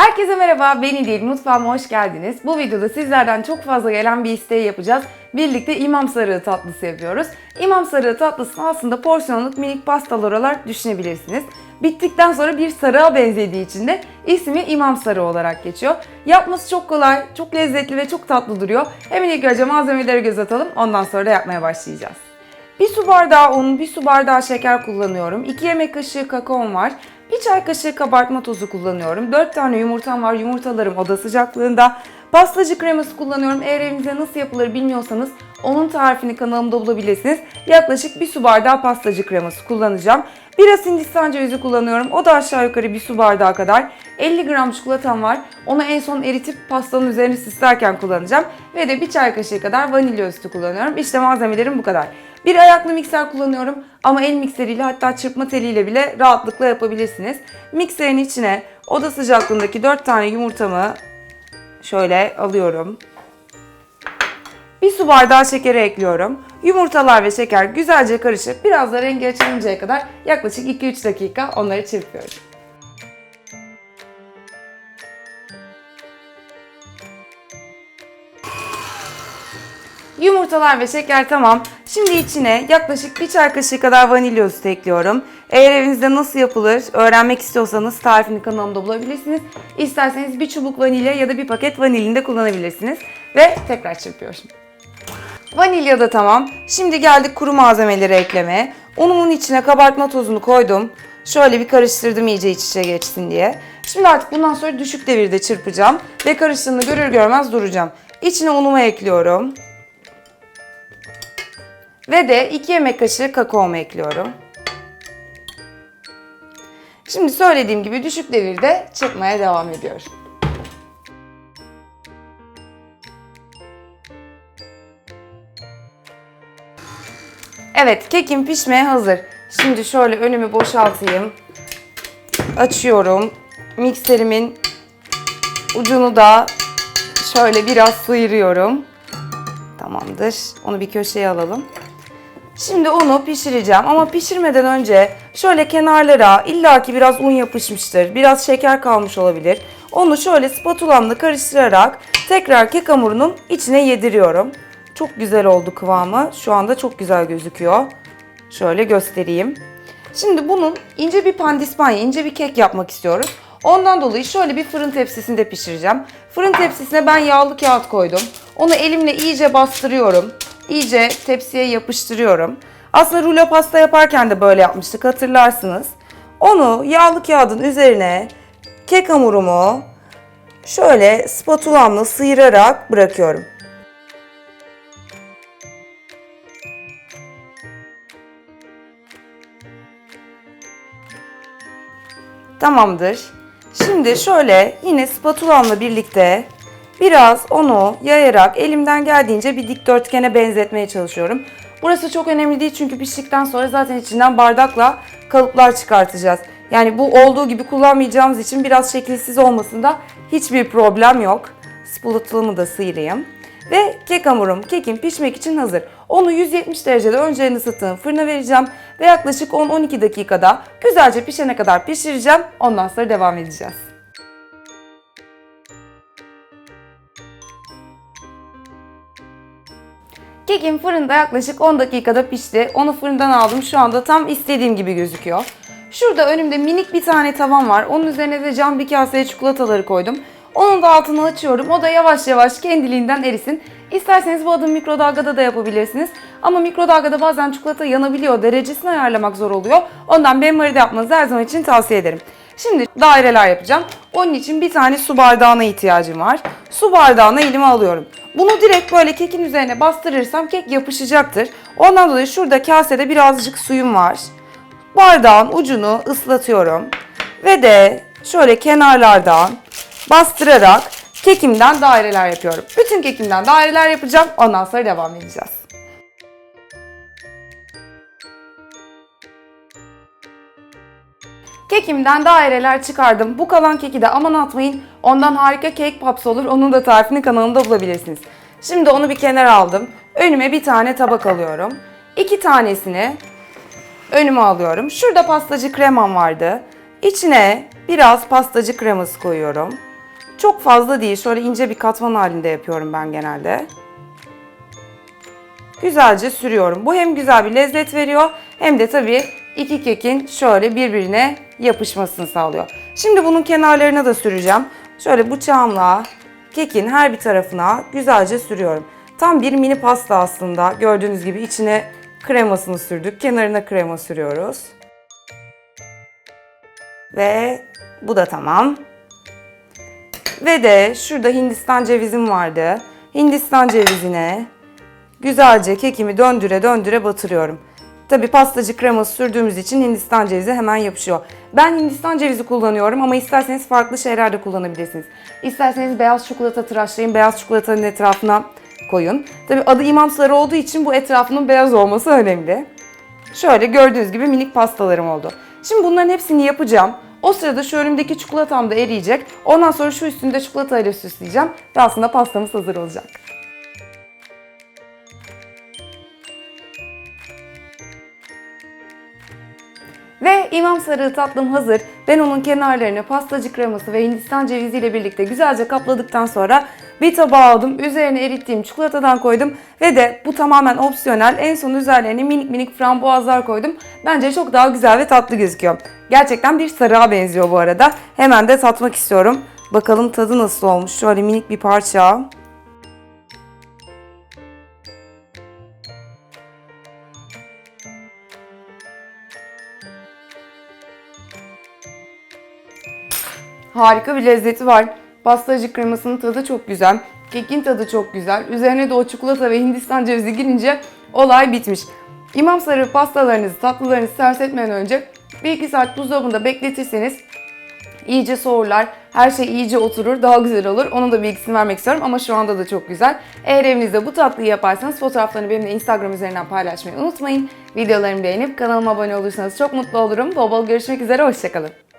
Herkese merhaba, ben İdil. Mutfağıma hoş geldiniz. Bu videoda sizlerden çok fazla gelen bir isteği yapacağız. Birlikte imam sarığı tatlısı yapıyoruz. İmam sarığı tatlısını aslında porsiyonluk minik pastalar olarak düşünebilirsiniz. Bittikten sonra bir sarığa benzediği için de ismi imam sarığı olarak geçiyor. Yapması çok kolay, çok lezzetli ve çok tatlı duruyor. Hemen ilk önce malzemelere göz atalım, ondan sonra da yapmaya başlayacağız. Bir su bardağı un, bir su bardağı şeker kullanıyorum. 2 yemek kaşığı kakaom var. Bir çay kaşığı kabartma tozu kullanıyorum. 4 tane yumurtam var. Yumurtalarım oda sıcaklığında. Pastacı kreması kullanıyorum. Eğer evinizde nasıl yapılır bilmiyorsanız onun tarifini kanalımda bulabilirsiniz. Yaklaşık bir su bardağı pastacı kreması kullanacağım. Biraz hindistan cevizi kullanıyorum. O da aşağı yukarı bir su bardağı kadar. 50 gram çikolatam var. Onu en son eritip pastanın üzerine süslerken kullanacağım. Ve de bir çay kaşığı kadar vanilya üstü kullanıyorum. İşte malzemelerim bu kadar. Bir ayaklı mikser kullanıyorum ama el mikseriyle hatta çırpma teliyle bile rahatlıkla yapabilirsiniz. Mikserin içine oda sıcaklığındaki 4 tane yumurtamı şöyle alıyorum. Bir su bardağı şekeri ekliyorum. Yumurtalar ve şeker güzelce karışıp biraz da rengi açılıncaya kadar yaklaşık 2-3 dakika onları çırpıyorum. Yumurtalar ve şeker tamam. Şimdi içine yaklaşık bir çay kaşığı kadar vanilya üstü ekliyorum. Eğer evinizde nasıl yapılır öğrenmek istiyorsanız tarifini kanalımda bulabilirsiniz. İsterseniz bir çubuk vanilya ya da bir paket vanilin de kullanabilirsiniz. Ve tekrar çırpıyorum. Vanilya da tamam. Şimdi geldik kuru malzemeleri eklemeye. Unumun içine kabartma tozunu koydum. Şöyle bir karıştırdım iyice iç içe geçsin diye. Şimdi artık bundan sonra düşük devirde çırpacağım. Ve karıştığını görür görmez duracağım. İçine unumu ekliyorum. Ve de 2 yemek kaşığı kakaomu ekliyorum. Şimdi söylediğim gibi düşük devirde çırpmaya devam ediyorum. Evet, kekim pişmeye hazır. Şimdi şöyle önümü boşaltayım. Açıyorum. Mikserimin ucunu da şöyle biraz sıyırıyorum. Tamamdır. Onu bir köşeye alalım. Şimdi onu pişireceğim ama pişirmeden önce şöyle kenarlara illaki biraz un yapışmıştır, biraz şeker kalmış olabilir. Onu şöyle spatulamla karıştırarak tekrar kek hamurunun içine yediriyorum. Çok güzel oldu kıvamı. Şu anda çok güzel gözüküyor. Şöyle göstereyim. Şimdi bunun ince bir pandispanya, ince bir kek yapmak istiyoruz. Ondan dolayı şöyle bir fırın tepsisinde pişireceğim. Fırın tepsisine ben yağlı kağıt koydum. Onu elimle iyice bastırıyorum. İyice tepsiye yapıştırıyorum. Aslında rulo pasta yaparken de böyle yapmıştık hatırlarsınız. Onu yağlı kağıdın üzerine kek hamurumu şöyle spatulamla sıyırarak bırakıyorum. Tamamdır. Şimdi şöyle yine spatulamla birlikte biraz onu yayarak elimden geldiğince bir dikdörtgene benzetmeye çalışıyorum. Burası çok önemli değil çünkü piştikten sonra zaten içinden bardakla kalıplar çıkartacağız. Yani bu olduğu gibi kullanmayacağımız için biraz şekilsiz olmasında hiçbir problem yok. Spatulamı da sıyırayım. Ve kek hamurum, kekim pişmek için hazır. Onu 170 derecede önceden ısıttığım fırına vereceğim ve yaklaşık 10-12 dakikada güzelce pişene kadar pişireceğim. Ondan sonra devam edeceğiz. Kekim fırında yaklaşık 10 dakikada pişti. Onu fırından aldım. Şu anda tam istediğim gibi gözüküyor. Şurada önümde minik bir tane tavam var. Onun üzerine de cam bir kaseye çikolataları koydum. Onun da altını açıyorum. O da yavaş yavaş kendiliğinden erisin. İsterseniz bu adımı mikrodalgada da yapabilirsiniz. Ama mikrodalgada bazen çikolata yanabiliyor. Derecesini ayarlamak zor oluyor. Ondan benmaride yapmanızı her zaman için tavsiye ederim. Şimdi daireler yapacağım. Onun için bir tane su bardağına ihtiyacım var. Su bardağına elime alıyorum. Bunu direkt böyle kekin üzerine bastırırsam kek yapışacaktır. Ondan dolayı şurada kasede birazcık suyum var. Bardağın ucunu ıslatıyorum. Ve de şöyle kenarlardan bastırarak kekimden daireler yapıyorum. Bütün kekimden daireler yapacağım. Ondan sonra devam edeceğiz. Kekimden daireler çıkardım. Bu kalan keki de aman atmayın. Ondan harika cake pops olur. Onun da tarifini kanalımda bulabilirsiniz. Şimdi onu bir kenara aldım. Önüme bir tane tabak alıyorum. İki tanesini önüme alıyorum. Şurada pastacı kremam vardı. İçine biraz pastacı kreması koyuyorum. Çok fazla değil. Şöyle ince bir katman halinde yapıyorum ben genelde. Güzelce sürüyorum. Bu hem güzel bir lezzet veriyor hem de tabii iki kekin şöyle birbirine yapışmasını sağlıyor. Şimdi bunun kenarlarına da süreceğim. Şöyle bıçağımla kekin her bir tarafına güzelce sürüyorum. Tam bir mini pasta aslında. Gördüğünüz gibi içine kremasını sürdük. Kenarına krema sürüyoruz. Ve bu da tamam. Ve de şurada Hindistan cevizim vardı. Hindistan cevizine güzelce kekimi döndüre döndüre batırıyorum. Tabi pastacı kreması sürdüğümüz için Hindistan cevizi hemen yapışıyor. Ben Hindistan cevizi kullanıyorum ama isterseniz farklı şeyler de kullanabilirsiniz. İsterseniz beyaz çikolata tıraşlayın, beyaz çikolatanın etrafına koyun. Tabi adı imam sarı olduğu için bu etrafının beyaz olması önemli. Şöyle gördüğünüz gibi minik pastalarım oldu. Şimdi bunların hepsini yapacağım. O sırada şu önümdeki çikolatam da eriyecek. Ondan sonra şu üstünde çikolatayla süsleyeceğim. Ve aslında pastamız hazır olacak. Ve imam sarığı tatlım hazır. Ben onun kenarlarını pastacı kreması ve hindistan cevizi ile birlikte güzelce kapladıktan sonra bir tabağa aldım. Üzerine erittiğim çikolatadan koydum. Ve de bu tamamen opsiyonel. En son üzerlerine minik minik frambuazlar koydum. Bence çok daha güzel ve tatlı gözüküyor. Gerçekten bir sarığa benziyor bu arada. Hemen de tatmak istiyorum. Bakalım tadı nasıl olmuş. Şöyle minik bir parça. Harika bir lezzeti var. Pastacı kremasının tadı çok güzel. Kekin tadı çok güzel. Üzerine de o çikolata ve hindistan cevizi girince olay bitmiş. İmam sarı pastalarınızı, tatlılarınızı servis etmeden önce 1-2 saat buzdolabında bekletirseniz iyice soğurlar. Her şey iyice oturur, daha güzel olur. Onun da bilgisini vermek istiyorum ama şu anda da çok güzel. Eğer evinizde bu tatlıyı yaparsanız fotoğraflarını benimle Instagram üzerinden paylaşmayı unutmayın. Videolarımı beğenip kanalıma abone olursanız çok mutlu olurum. Bol bol görüşmek üzere, hoşçakalın.